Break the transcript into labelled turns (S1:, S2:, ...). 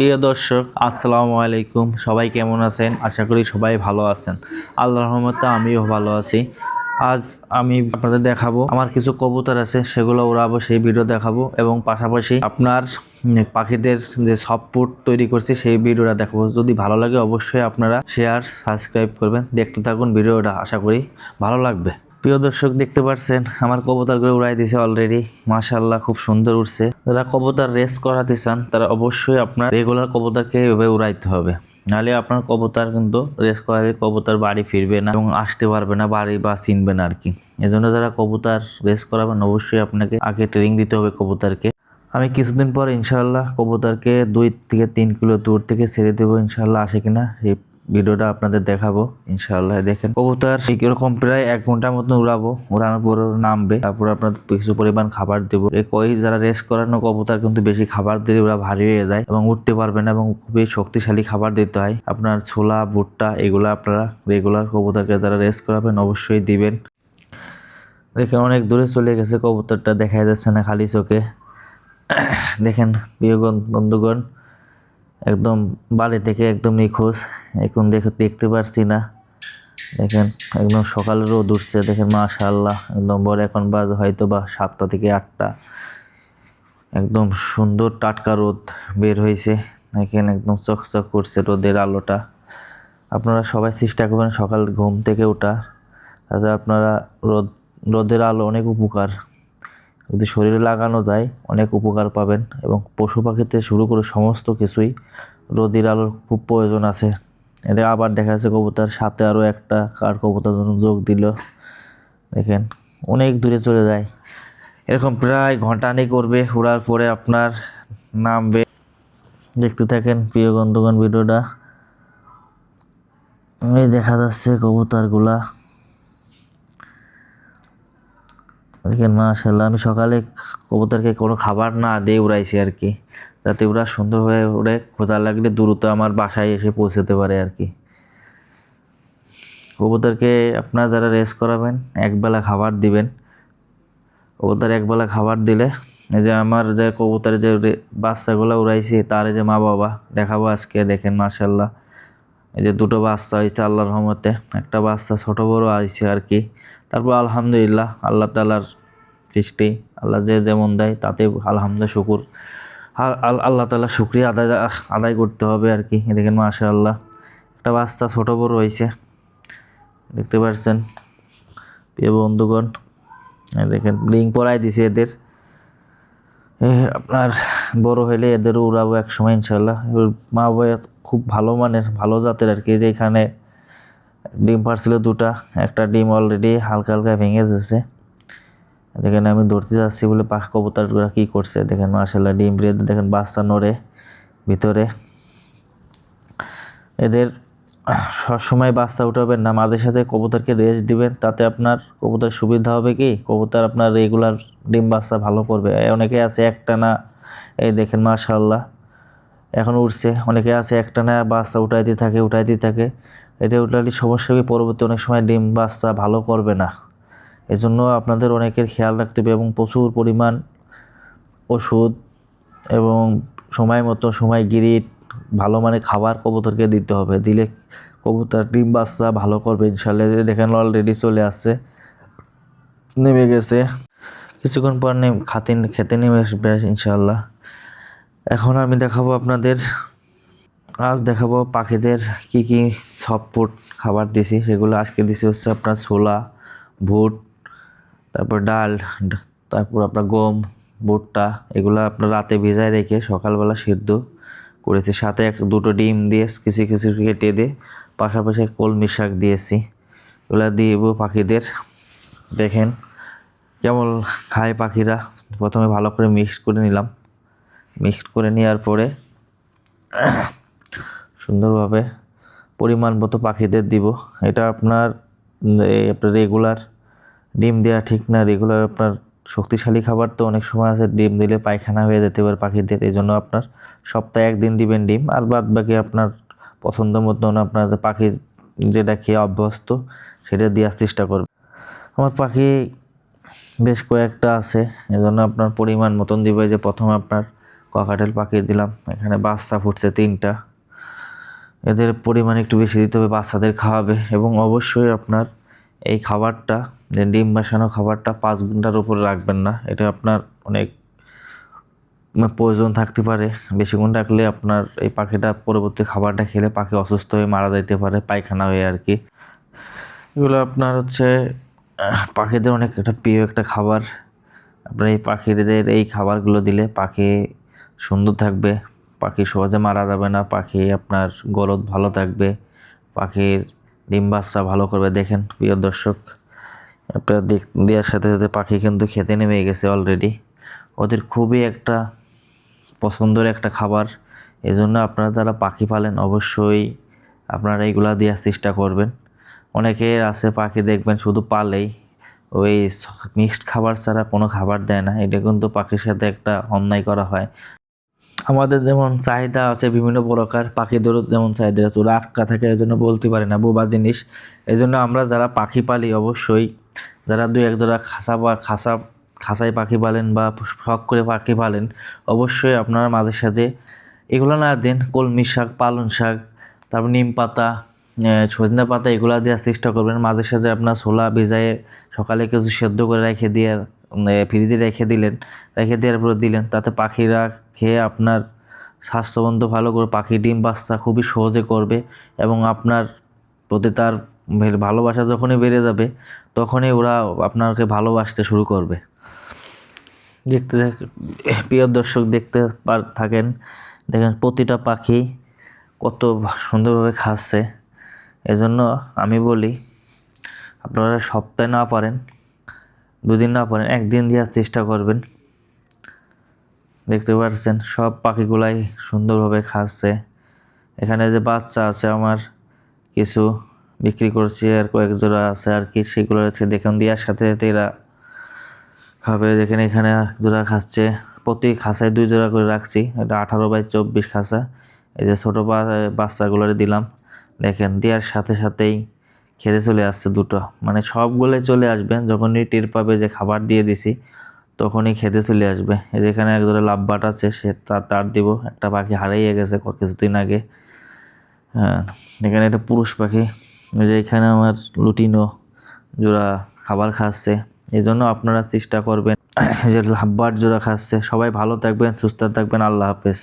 S1: প্রিয় দর্শক, আসসালামু আলাইকুম। সবাই কেমন আছেন? আশা করি সবাই ভালো আছেন। আল্লাহর রহমতে আমিও ভালো আছি। আজ আমি আপনাদের দেখাবো, আমার কিছু কবুতর আছে, সেগুলো উড়াবো সেই ভিডিও দেখাবো এবং পাশাপাশি আপনার পাখিদের যে সফটপুট তৈরি করছি, সেই ভিডিওটা দেখাবো। যদি ভালো লাগে, অবশ্যই আপনারা শেয়ার সাবস্ক্রাইব করবেন। দেখতে থাকুন ভিডিওটা আশা করি ভালো লাগবে। প্রিয় দর্শক, দেখতে পাচ্ছেন আমার কবুতরগুলো উড়াই দিছে অলরেডি মাশাল্লাহ খুব সুন্দর উঠছে যারা কবুতর রেস করাতে চান, তারা অবশ্যই আপনার রেগুলার কবুতরকে এভাবে উড়াইতে হবে। নাহলে আপনার কবুতর কিন্তু রেস করালে কবুতর বাড়ি ফিরবে না এবং আসতে পারবে না, বাড়ি বা চিনবে না আর কি এজন্য যারা কবুতর রেস করাবেন, অবশ্যই আপনাকে আগে ট্রেনিং দিতে হবে কবুতরকে। আমি কিছুদিন পর ইনশাল্লাহ কবুতরকে দুই থেকে তিন কিলো দূর থেকে ছেড়ে দেবো ইনশাল্লাহ আসে কিনা সেই ভিডিওটা আপনাদের দেখাবো ইনশাল্লাহ দেখেন। কবুতর এরকম প্রায় এক ঘণ্টার মতন উড়াবো, উড়ানোর পর নামবে। তারপর আপনার কিছু পরিমাণ খাবার দেবো। এই কই যারা রেস্ট করানো কবুতর কিন্তু বেশি খাবার দিলে ওরা ভারী হয়ে যায় এবং উঠতে পারবে না এবং খুবই শক্তিশালী খাবার দিতে হয়। আপনার ছোলা, ভুট্টা এগুলো আপনারা রেগুলার কবুতরকে যারা রেস্ট করাবেন অবশ্যই দিবেন। দেখেন অনেক দূরে চলে গেছে কবুতরটা দেখা যাচ্ছে না খালি চোখে। দেখেন প্রিয় বন্ধুগণ একদম বাড়ি থেকে একদম নিখোঁজ। এখন দেখে দেখতে পারছি না। দেখেন, একদম সকালে রোদ উঠছে। দেখেন, মাশাআল্লাহ, একদম বড় এখন বাজ হয়তো বা সাতটা থেকে আটটা। একদম সুন্দর টাটকা রোদ বের হয়েছে। দেখেন, একদম চকচক করছে রোদের আলোটা। আপনারা সবাই চেষ্টা করবেন সকাল ঘুম থেকে ওঠা তাতে আপনারা রোদ, রোদের আলো অনেক উপকার। যদি শরীরে লাগানো যায়, অনেক উপকার পাবেন এবং পশু পাখিতে শুরু করে সমস্ত কিছুই রোদির আলোর খুব প্রয়োজন আছে। এদের আবার দেখা যাচ্ছে কবুতার সাথে আরও একটা কার কবুতার জন্য যোগ দিল। দেখেন, অনেক দূরে চলে যায়। এরকম প্রায় ঘন্টানি করবে, উড়ার পরে আপনার নামবে। দেখতে থাকেন প্রিয় গন্ধগণ ভিডিওটা। এই দেখা যাচ্ছে কবুতরগুলা। দেখেন মাশাল্লাহ আমি সকালে কবুতরকে কোনো খাবার না দিয়ে উড়াইছি আর কি। যাতে ওরা সুন্দর হয়ে উড়ে, ক্ষুধা লাগলে দ্রুত আমার বাসায় এসে পৌঁছাতে পারে আর কি। কবুতরকে আপনারা যারা রেস করাবেন একবেলা খাবার দিবেন। কবুতর একবেলা খাবার দিলে, এই যে আমার যে কবুতরের যে বাচ্চাগুলো উড়াইছি, তার যে মা বাবা, দেখাবো আজকে, দেখেন মাশাল্লাহ এই যে দুটো বাচ্চা হয়েছে আল্লাহর রহমতে, একটা বাচ্চা ছোটো বড় আইছে আর কি। তারপর আলহামদুলিল্লাহ, আল্লাহ তালার সৃষ্টি, আল্লাহ যে যেমন দেয় তাতে আলহামদুলিল্লাহ শুকুর। আল- আল্লাহ তালা শুক্রিয়া আদায় আদায় করতে হবে আর কি দেখেন মাশা আল্লাহ একটা বাচ্চা, ছোটো, বড় হয়েছে দেখতে পাচ্ছেন প্রিয় বন্ধুগণ দেখেন লিঙ্ক পরাই দিছে এদের। আপনার বড় হলে এদেরও উড়াবো এক সময় ইনশাল্লাহ মা বাবা খুব ভালো মানের, ভালো জাতের আর কি যে এখানে ডিম পারছিল দুটা, একটা ডিম অলরেডি হালকা হালকা ভেঙে যাচ্ছে দেখেন আমি ধরতে যাচ্ছি বলে পাখ কবুতরগুলো কী করছে? দেখেন মার্শাল্লাহ ডিম দিয়ে দেখেন বাচ্চা নড়ে ভিতরে। এদের সবসময় বাচ্চা উঠাবেন না, মাঝে সাথে কবুতরকে রেস্ট দিবেন, তাতে আপনার কবুতর সুবিধা হবে কি? কবুতর আপনার রেগুলার ডিম বাচ্চা ভালো করবে। অনেকে আছে একটা না এই দেখেন মাশাল্লাহ এখন উঠছে। অনেকে আছে একটা না বাচ্চা উঠাইতে থাকে উঠাইতে থাকে। এটা উঠালে সমস্যা পরবর্তী অনেক সময় ডিম বাচ্চা ভালো করবে না। এজন্য আপনাদের অনেকের খেয়াল রাখতে হবে এবং প্রচুর পরিমাণ ওষুধ এবং সময় মতো সময় গিরিট, ভালো মানে খাবার কবুতরকে দিতে হবে। দিলে কবুতর ডিম বাচ্চা ভালো করবে ইনশাল্লাহ দেখেন অলরেডি চলে আসছে, নেমে গেছে। কিছুক্ষণ পর নেম, খাতে, খেতে নেমে আসবে ইনশাল্লাহ এখন আমি দেখাবো আপনাদের, আজ দেখাবো পাখিদের কি কি সফটফুড খাবার দিছি। সেগুলো আজকে দিছি হচ্ছে আপনার ছোলা, ভুট তারপর ডাল তারপর আপনার গম, ভুট্টা, এগুলো আপনার রাতে ভিজায় রেখে সকালবেলা সিদ্ধ করেছি। সাথে এক, দুটো ডিম দিয়ে কিছু কিছু কেটে দিয়ে পাশাপাশি কলমি শাক দিয়েছি। এগুলো দেবো পাখিদের। দেখেন কেমন খায় পাখিরা। প্রথমে ভালো করে মিক্সড করে নিলাম। মিক্সড করে নেওয়ার পরে সুন্দরভাবে পরিমাণ মতো পাখিদের দিব। এটা আপনার আপনার রেগুলার ডিম দেওয়া ঠিক না রেগুলার আপনার শক্তিশালী খাবার তো অনেক সময় আছে, ডিম দিলে পায়খানা হয়ে যেতে পারে পাখিদের এই জন্য আপনার সপ্তাহে একদিন দিবেন ডিম। আর বাদ বাকি আপনার পছন্দ মতন আপনার যে পাখি যেটা খেয়ে অভ্যস্ত, সেটা দেওয়ার চেষ্টা করবে আমার পাখি বেশ কয়েকটা আছে, এজন্য আপনার পরিমাণ মতন দিবে। যে প্রথমে আপনার ককাটেল পাখি দিলাম, এখানে বাচ্চা ফুটছে তিনটা। এদের পরিমাণ একটু বেশি দিতে হবে, বাচ্চাদের খাওয়াবে। এবং অবশ্যই আপনার এই খাবারটা, যে ডিম বসানো খাবারটা পাঁচ ঘণ্টার উপরে রাখবেন না। এটা আপনার অনেক মানে প্রয়োজন থাকতে পারে। বেশিক্ষণ রাখলে আপনার এই পাখিটা পরবর্তী খাবারটা খেলে পাখি অসুস্থ হয়ে মারা যেতে পারে, পায়খানা হয়ে আর কি। এগুলো আপনার হচ্ছে পাখিদের অনেক একটা প্রিয় একটা খাবার। আপনার এই পাখিদের এই খাবারগুলো দিলে পাখি সুন্দর থাকবে, পাখি সহজে মারা যাবে না, পাখি আপনার গলদ ভালো থাকবে, পাখির ডিম বাচ্চা ভালো করবে, দেখেন প্রিয় দর্শক। আপনার দেওয়ার সাথে সাথে পাখি কিন্তু খেতে নেমে গেছে অলরেডি ওদের খুবই একটা পছন্দের একটা খাবার। এই জন্য আপনারা যারা পাখি পালেন, অবশ্যই আপনারা এইগুলা দেওয়ার চেষ্টা করবেন। অনেকে আছে পাখি দেখবেন শুধু পালেই। ওই মিক্সড খাবার ছাড়া কোনো খাবার দেয় না। এটা কিন্তু পাখির সাথে একটা অন্যায় করা হয়। আমাদের যেমন চাহিদা আছে বিভিন্ন প্রকার, পাখিদেরও যেমন চাহিদা আছে, ওরা আটকা থাকে এই জন্য বলতে পারে না, বোবা জিনিস। এই জন্য আমরা যারা পাখি পালি, অবশ্যই যারা দুই এক জোড়া খাসা বা খাসা খাসায় পাখি পালেন বা শখ করে পাখি পালেন, অবশ্যই আপনারা মাঝে সাঝে এগুলো না দেন, কলমি শাক, পালং শাক, তারপর নিম পাতা সজনে পাতা, এগুলো দেওয়ার চেষ্টা করবেন। মাঝে সাঝে আপনার ছোলা ভিজায়ে সকালে কিছু সেদ্ধ করে রেখে দিয়ে ফ্রিজে রেখে দিলেন, রেখে দেওয়ার পরে দিলেন। তাতে পাখিরা খেয়ে আপনার স্বাস্থ্যবন্ধ ভালো করে পাখি ডিম, বাচ্চা খুবই সহজে করবে এবং আপনার প্রতি তার ভালোবাসা যখনই বেড়ে যাবে, তখনই ওরা আপনাকে ভালোবাসতে শুরু করবে। দেখতে প্রিয় দর্শক দেখতে পার- থাকেন, দেখেন প্রতিটা পাখি কত সুন্দরভাবে খাচ্ছে। এজন্য আমি বলি, আপনারা সপ্তাহে না পারেন দুদিন না পারেন একদিন দেওয়ার চেষ্টা করবেন। দেখতে পাচ্ছেন, সব পাখিগুলাই সুন্দরভাবে খাচ্ছে। এখানে যে বাচ্চা আছে আমার, কিছু বিক্রি করছি আর কয়েক জোড়া আছে আর কি, সেগুলো দেখুন দেওয়ার সাথে সাথে এরা খাবে। দেখেন এখানে জোড়া খাচ্ছে, প্রতি খাঁচায় দুই জোড়া করে রাখছি। এটা আঠারো বাই চব্বিশ খাঁচা। এই যে ছোটো বাচ্চাগুলো দিলাম। দেখেন দেওয়ার সাথে সাথেই খেতে চলে আসছে দুটো। মানে সবগুলোই চলে আসবে, যখনই টের পাবে যে খাবার দিয়ে দিছি, তখনই খেতে চলে আসবে। এই যেখানে এক ধরে লাভবাট আছে, সে তার তার দিব, একটা পাখি হারিয়ে গেছে কিছুদিন আগে। হ্যাঁ এখানে একটা পুরুষ পাখি যে এখানে আমার লুটিনো জোড়া খাবার খাচ্ছে। এই জন্য আপনারা চেষ্টা করবেন যে লাভবাট জোড়া খাচ্ছে। সবাই ভালো থাকবেন, সুস্থ থাকবেন, আল্লাহ হাফেজ।